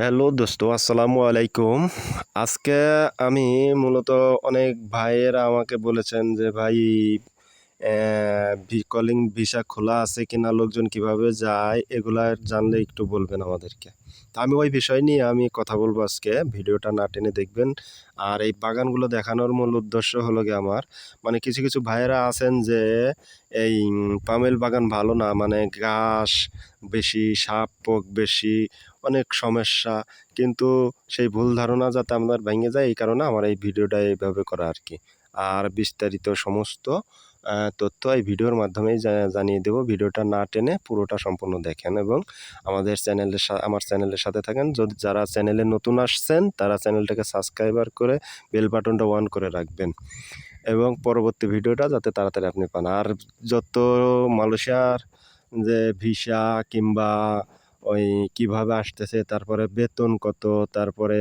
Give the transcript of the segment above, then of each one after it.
Hello দোস্ত আসসালামু আলাইকুম। আজকে আমি মূলত অনেক ভাইয়েরা আমাকে বলেছেন যে ভাই কলিং ভিসা খোলা আছে কিনা, লোকজন কীভাবে যায়, এগুলা জানলে একটু বলবেন আমাদেরকে। তা আমি ওই বিষয় নিয়ে আমি কথা বলব আজকে, ভিডিওটা না টেনে দেখবেন। আর এই বাগানগুলো দেখানোর মূল উদ্দেশ্য হলো গিয়ে আমার মানে কিছু কিছু ভাইয়েরা আছেন যে, এই পামেল বাগান ভালো না মানে ঘাস বেশি, সাপ, পোক বেশি, অনেক সমস্যা। কিন্তু সেই ভুল ধারণা যাতে আপনার ভেঙে যায়, এই কারণে আমার এই ভিডিওটা এইভাবে করা আর কি। আর বিস্তারিত সমস্ত তথ্য এই ভিডিওর মাধ্যমেই জানিয়ে দেবো। ভিডিওটা না টেনে পুরোটা সম্পূর্ণ দেখেন এবং আমাদের চ্যানেলের আমার চ্যানেলের সাথে থাকেন। যদি যারা চ্যানেলে নতুন আসছেন, তারা চ্যানেলটাকে সাবস্ক্রাইবার করে বেল বাটনটা অন করে রাখবেন এবং পরবর্তী ভিডিওটা যাতে তাড়াতাড়ি আপনি পান। আর যত মালয়েশিয়ার যে ভিসা কিংবা ওই কীভাবে আসতেছে, তারপরে বেতন কত, তারপরে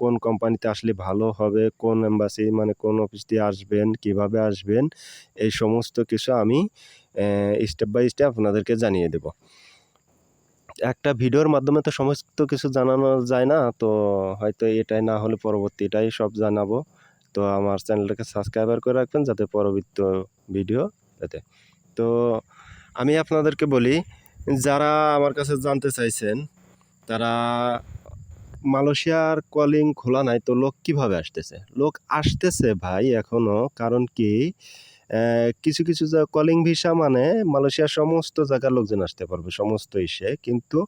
কোন কোম্পানিতে আসলে ভালো হবে, কোন এম্বাসি মানে কোন অফিস দিয়ে আসবেন, কীভাবে আসবেন, এই সমস্ত কিছু আমি স্টেপ বাই স্টেপ আপনাদেরকে জানিয়ে দেব। একটা ভিডিওর মাধ্যমে তো সমস্ত কিছু জানানো যায় না, তো হয়তো এটাই না হলে পরবর্তী এটাই সব জানাব। তো আমার চ্যানেলটাকে সাবস্ক্রাইবার করে রাখবেন, যাতে পরবর্তী ভিডিও যাতে তো আমি আপনাদেরকে বলি যারা আমার কাছে জানতে চাইছেন, তারা মালয়েশিয়ার কলিং খোলা নাই, তো লোক কীভাবে আসতেছে? লোক আসতেছে ভাই এখনও, কারণ কি কিছু কিছু কলিং ভিসা মানে মালয়েশিয়ার সমস্ত জায়গার লোকজন আসতে পারবে, সমস্ত ইসে কিন্তু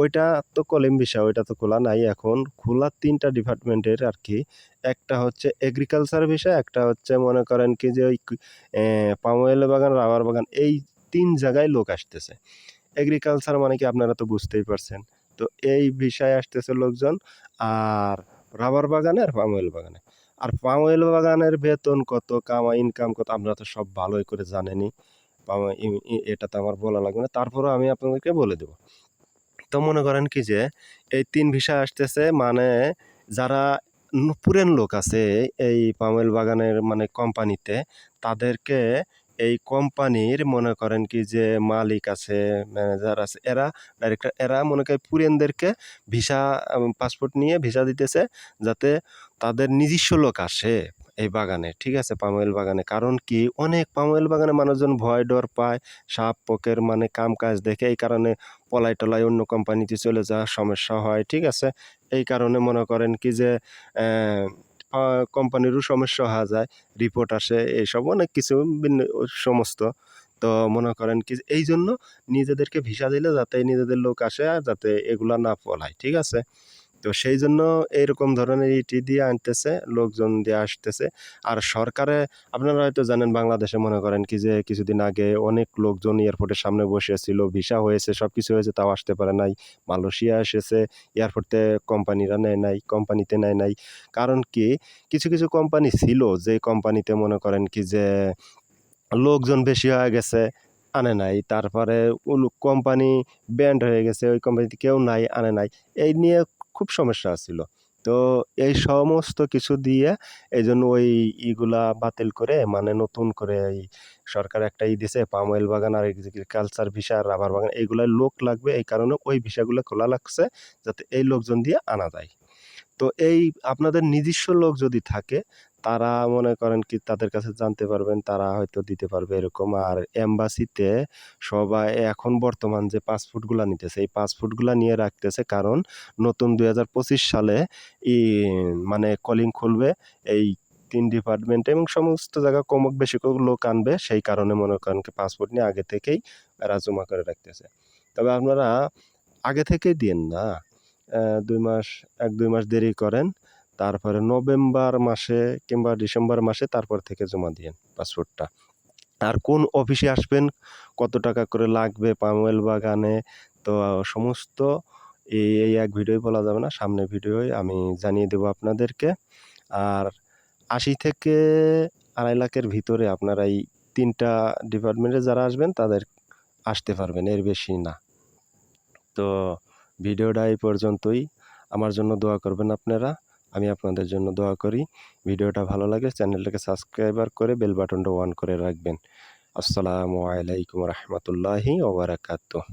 ওইটা তো কলিং ভিসা, ওইটা তো খোলা নাই এখন। খোলা তিনটা ডিপার্টমেন্টের আর কি, একটা হচ্ছে এগ্রিকালচার ভিসা, একটা হচ্ছে মনে করেন কি যে ওই পাম অয়েল বাগান, রাবার বাগান, এই তিন জায়গায় লোক আসতেছে। এগ্রিকালচার মানে কি আপনারা তো বুঝতেই পারছেন। তো এই বিষয়ে আসতেছে লোকজন আর রাবার বাগানে আর পাম অয়েল বাগানে। আর পাম অয়েল বাগানের বেতন কত, কামা ইনকাম কত আপনারা তো সব ভালোই করে ই- এটা তো আমার বলা লাগবে না, তারপরেও আমি আপনাদেরকে বলে দেবো। তো মনে করেন কি যে, এই তিন ভিসা আসতেছে মানে যারা পুরান লোক আছে এই পামেল বাগানের মানে কোম্পানিতে তাদেরকে এই কোম্পানির মনে করেন কি যে মালিক আছে ম্যানেজার আছে, এরা ডাইরেক্টর এরা মনে করেন পুরেনদেরকে ভিসা পাসপোর্ট নিয়ে ভিসা দিতেছে যাতে তাদের নিজস্ব লোক আসে এই বাগানে, ঠিক আছে? পামোয়েল বাগানে। কারণ কি? অনেক পামোয়েল বাগানে মানুষজন ভয় ডর পায়, সাপ, পোকের মানে কাম কাজ দেখে। এই কারণে পলাই টলাই অন্য কোম্পানিতে চলে যাওয়ার সমস্যা হয়, ঠিক আছে? এই কারণে মনে করেন কি যে কোম্পানিরও সমস্যা হওয়া যায় রিপোর্ট আসে এইসব অনেক কিছু ভিন্ন, সমস্ত। তো মনে করেন কি এই জন্য নিজেদেরকে ভিসা দিলে যাতে নিজেদের লোক আসে আর যাতে এগুলা না পলায়, ঠিক আছে? তো সেই জন্য এইরকম ধরনের ইটি দিয়ে আনতেছে, লোকজন দিয়ে আসতেছে। আর সরকারে আপনারা হয়তো জানেন বাংলাদেশে মনে করেন কি যে কিছুদিন আগে অনেক লোকজন এয়ারপোর্টের সামনে বসেছিল ভিসা হয়েছে সব কিছু হয়েছে, তাও আসতে পারে নাই। মালয়েশিয়া এসেছে, এয়ারপোর্টে কোম্পানিরা নেয় নাই, কোম্পানিতে নেয় নাই। কারণ কি? কিছু কিছু কোম্পানি ছিল, যে কোম্পানিতে মনে করেন কি যে লোকজন বেশি হয়ে গেছে, আনে নাই। তারপরে কোম্পানি ব্যান্ড হয়ে গেছে, ওই কোম্পানিতে কেউ নাই, আনে নাই। এই নিয়ে খুব সমস্যা ছিল। তো এই সমস্ত কিছু দিয়ে এই জন্য ওই ইগুলা বাতিল করে মানে নতুন করে এই সরকার একটা ই দিছে, পাম অয়েল বাগান আর কালচার ভিসা, রাবার বাগান এইগুলাই লোক লাগবে। এই কারণে ওই ভিসাগুলো খোলা লাগছে যাতে এই লোকজন দিয়ে আনা যায়। তো এই আপনাদের নিজস্ব লোক যদি থাকে তারা মনে করেন কি তাদের কাছে জানতে পারবেন, তারা হয়তো দিতে পারবে এরকম। আর এম্বাসিতে সবাই এখন বর্তমান যে পাসপোর্টগুলো নিতেছে, এই পাসপোর্টগুলো নিয়ে রাখতেছে কারণ নতুন দুই হাজার পঁচিশ সালে ই মানে কলিং খুলবে, এই তিন ডিপার্টমেন্টে এবং সমস্ত জায়গা কমক বেশি লোক আনবে, সেই কারণে মনে করেন কি পাসপোর্ট নিয়ে আগে থেকেই এরা জমা করে রাখতেছে। তবে আপনারা আগে থেকেই দিন না দুই মাস, এক দুই মাস দেরি করেন তারপরে নভেম্বর মাসে কিংবা ডিসেম্বর মাসে তারপর থেকে জমা দিয়েন পাসপোর্টটা। আর কোন অফিসে আসবেন, কত টাকা করে লাগবে পামওয়েল বাগানে, তো সমস্ত এই এক ভিডিও বলা যাবে না সামনের ভিডিওয় আমি জানিয়ে দেবো আপনাদেরকে। আর আশি থেকে আড়াই লাখের ভিতরে আপনারা এই তিনটা ডিপার্টমেন্টে যারা আসবেন, তাদের আসতে পারবেন, এর বেশি না। তো ভিডিওটা এই পর্যন্তই। আমার জন্য দোয়া করবেন আপনারা। আমি আপনাদের জন্য দোয়া করি। ভিডিওটা ভালো লাগে চ্যানেলটাকে সাবস্ক্রাইবার করে বেল বাটনটা অন করে রাখবেন। আসসালামু আলাইকুম রহমতুল্লাহি ওবরাকাতুহ।